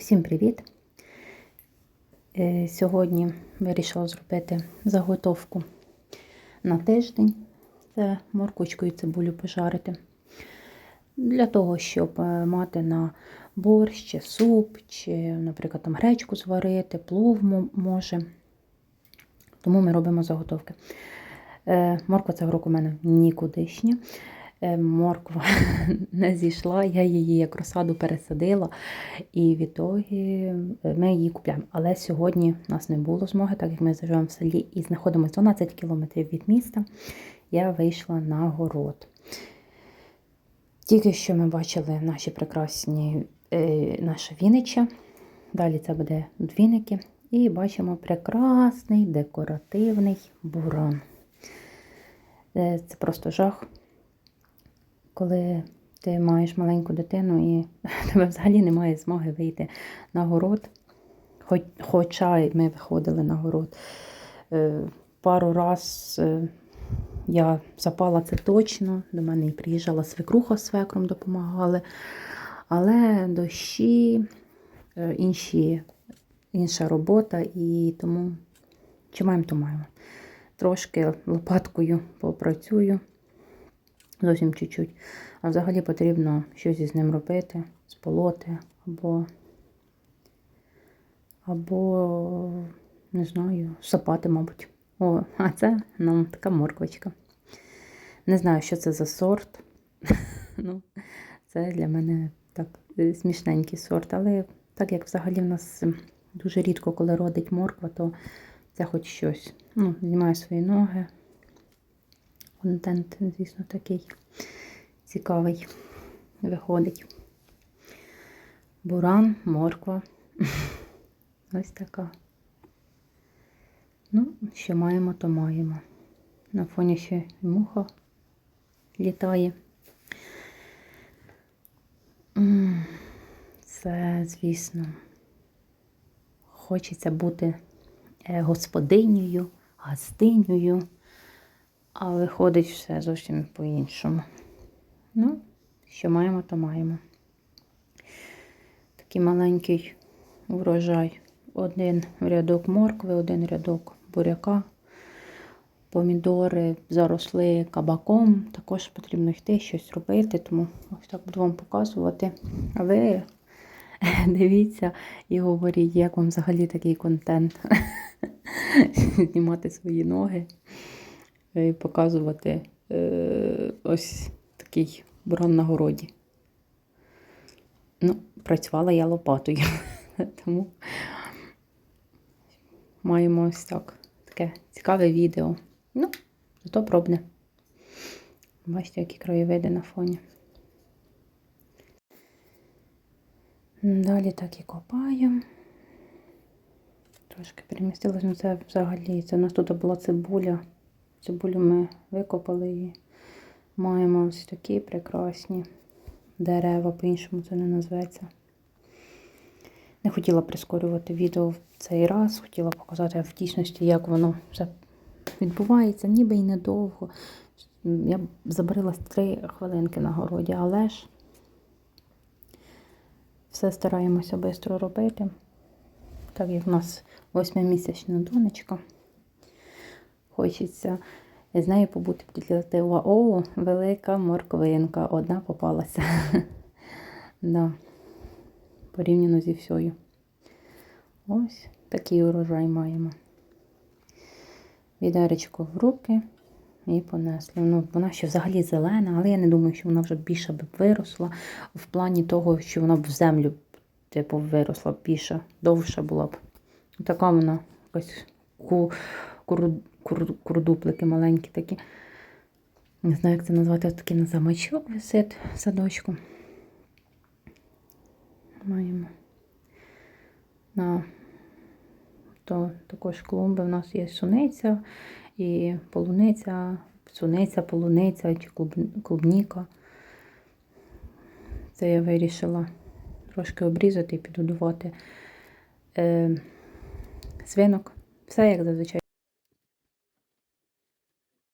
Усім привіт! Е, Сьогодні вирішила зробити заготовку на тиждень. Це морквочку і цибулю пожарити. Для того, щоб е, мати на борщ, чи суп, чи, наприклад, там гречку зварити, плов може. Тому ми робимо заготовки. Е, Морква цього року у мене нікудишня. Е, Морква не зійшла, я її як розсаду пересадила, і відтоді ми її купляємо. Але сьогодні в нас не було змоги, так як ми живемо в селі і знаходимося 12 кілометрів від міста. Я вийшла на город. Тільки що ми бачили наші прекрасні е, наша Віннича. Далі це буде двіники. І бачимо прекрасний декоративний буран. Е, Це просто жах, коли ти маєш маленьку дитину і тебе взагалі немає змоги вийти на город. Хоча ми виходили на город. Е, Пару раз е, я запала це точно. До мене і приїжджала свекруха з свекром допомагали. Але дощі, е, інші, інша робота, і тому чи маємо, то маємо. Трошки лопаткою попрацюю, зовсім чуть-чуть. А взагалі потрібно щось із ним робити, сполоти або, або не знаю, сапати, мабуть. О, а це нам така морквочка. Не знаю, що це за сорт. ну, це для мене так е, смішненький сорт. Але так як взагалі в нас дуже рідко, коли родить морква, то це хоч щось. Ну, знімаю свої ноги. Контент, звісно, такий цікавий виходить. Буран, морква. Ось така. Ну, що маємо, то маємо. На фоні ще муха літає. Це, звісно, хочеться бути е, господинею, гостинею, а виходить все зовсім по-іншому. Ну, що маємо, то маємо. Такий маленький врожай. Один рядок моркви, один рядок буряка. Помідори заросли кабаком. Також потрібно йти щось робити, тому ось так буду вам показувати. А ви дивіться і говоріть, як вам взагалі такий контент. Знімати свої ноги і показувати е, ось такий буран на городі. Ну, працювала я лопатою, тому маємо ось так таке цікаве відео. Ну, зато пробне. Бачите, які краєвиди на фоні. Далі так і копаємо. Трошки перемістилось, ну це взагалі. Це у нас тут була цибуля. Цибулю ми викопали і маємо ось такі прекрасні дерева, по-іншому це не назветься. Не хотіла прискорювати відео в цей раз, хотіла показати в дійсності, як воно все відбувається, ніби й недовго. Я б забарилась три хвилинки на городі, але ж все стараємося швидко робити. Так як в нас восьмимісячна донечка. Хочеться з нею побути підлітати. О, велика морквинка. Одна попалася. да. Порівняно зі всьою. Ось такий урожай маємо. Відеречко в руки і понесли. Ну, вона ще взагалі зелена, але я не думаю, що вона вже більше б виросла в плані того, що вона б в землю типу, виросла б більше, довша була б. Така вона якась курдуплики маленькі такі. Не знаю, як це назвати, такий на замочок висить в садочку. Маємо. На то також клумби. У нас є суниця і полуниця, суниця, полуниця чи клуб- клубніка. Це я вирішила трошки обрізати і підгодувати е, свинок. Все як зазвичай.